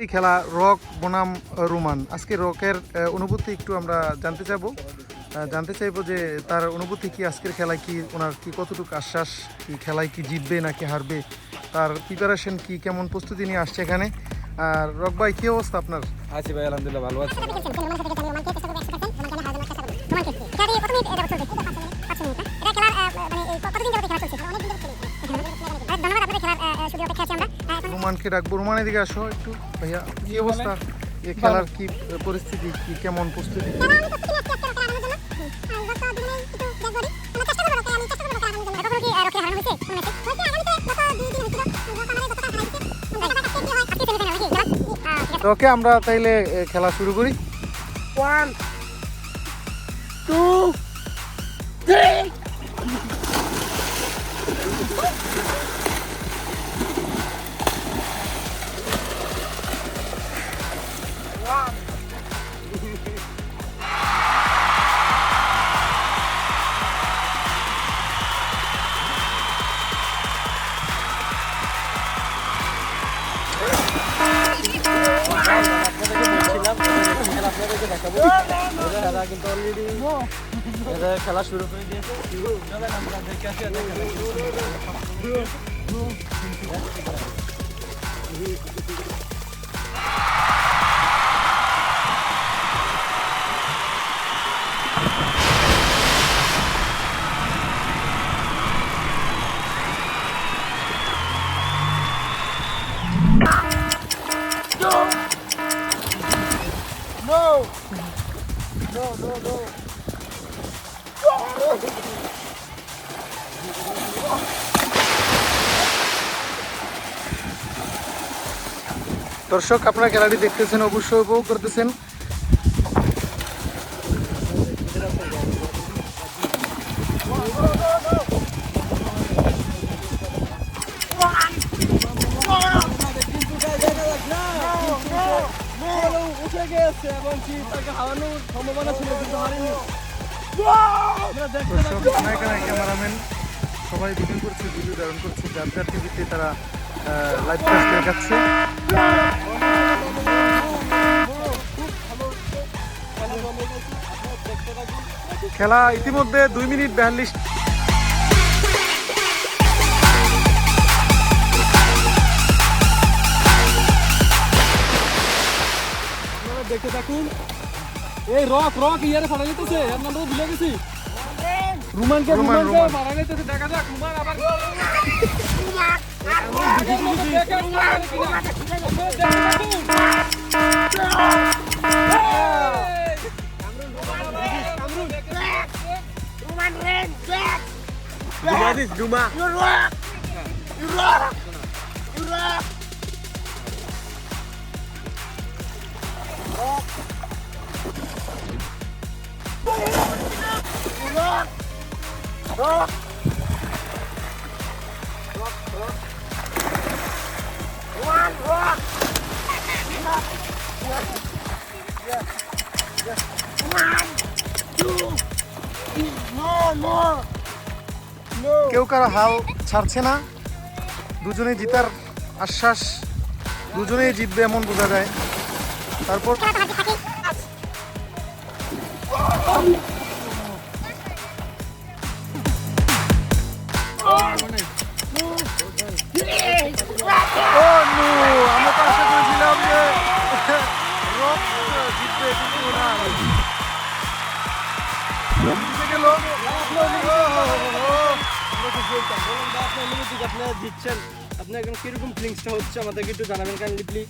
এই খেলা রক বনাম রোমান আজকে রকের অনুভূতি একটু আমরা জানতে চাইব জানতে চাইব যে তার অনুভূতি কি আজকের খেলায় কি ওনার কি কতটুকু আশ্বাস কি খেলায় কি জিতবে নাকি হারবে তার প্রিপারেশন কি কেমন প্রস্তুতি নিয়ে আসছে এখানে আর রক ভাই কি অবস্থা আপনার আছি ভাই আলহামদুলিল্লাহ ভালো আছি রোমানকে ডাকবো। রোমান এদিকে আসো একটু। ভাইয়া কি অবস্থা? এই খেলার কি পরিস্থিতি? কি কেমন প্রস্তুতি? ওকে আমরা তাইলে খেলা শুরু করি। ওয়ান টু কিন্তু অলরেডি খেলা শুরু করে দিয়েছে চলেন আমরা দেখে আসি আর দেখে দর্শক আপনারা গ্যালারি দেখতেছেন অবশ্যই উপভোগ করতেছেন। গেছে এবং কি তাকে হারানোর সম্ভাবনা ছিল কিন্তু হারেনি। ক্যামেরাম্যান সবাই ভিডিও করছে ভিডিও ধারণ করছে। যার যার টিভিতে তারা লাইভ কাজ দেখাচ্ছে। খেলা ইতিমধ্যে দুই মিনিট বিয়াল্লিশ দেখতে থাকুন এই রক রক ইয়ারে ফাটা যেতেছে এর নাম তো ভুলে গেছি রুমানকে রুমান, রুমানকে রুমান। ফাটা যেতেছে দেখা যাক রুমান আবার Duma this, Duma. কেউ কারও হাল ছাড়ছে না। দুজনেই জিতার আশ্বাস দুজনেই জিতবে এমন বোঝা যায়। তারপর আমরা তো আশা করেছিলাম যে রক জিতবে কিন্তু না জিতে গেল আপনারা দিচ্ছেন আপনি এখন কীরকম ফিলিংসটা হচ্ছে আমাদেরকে একটু জানাবেন কাইন্ডলি প্লিজ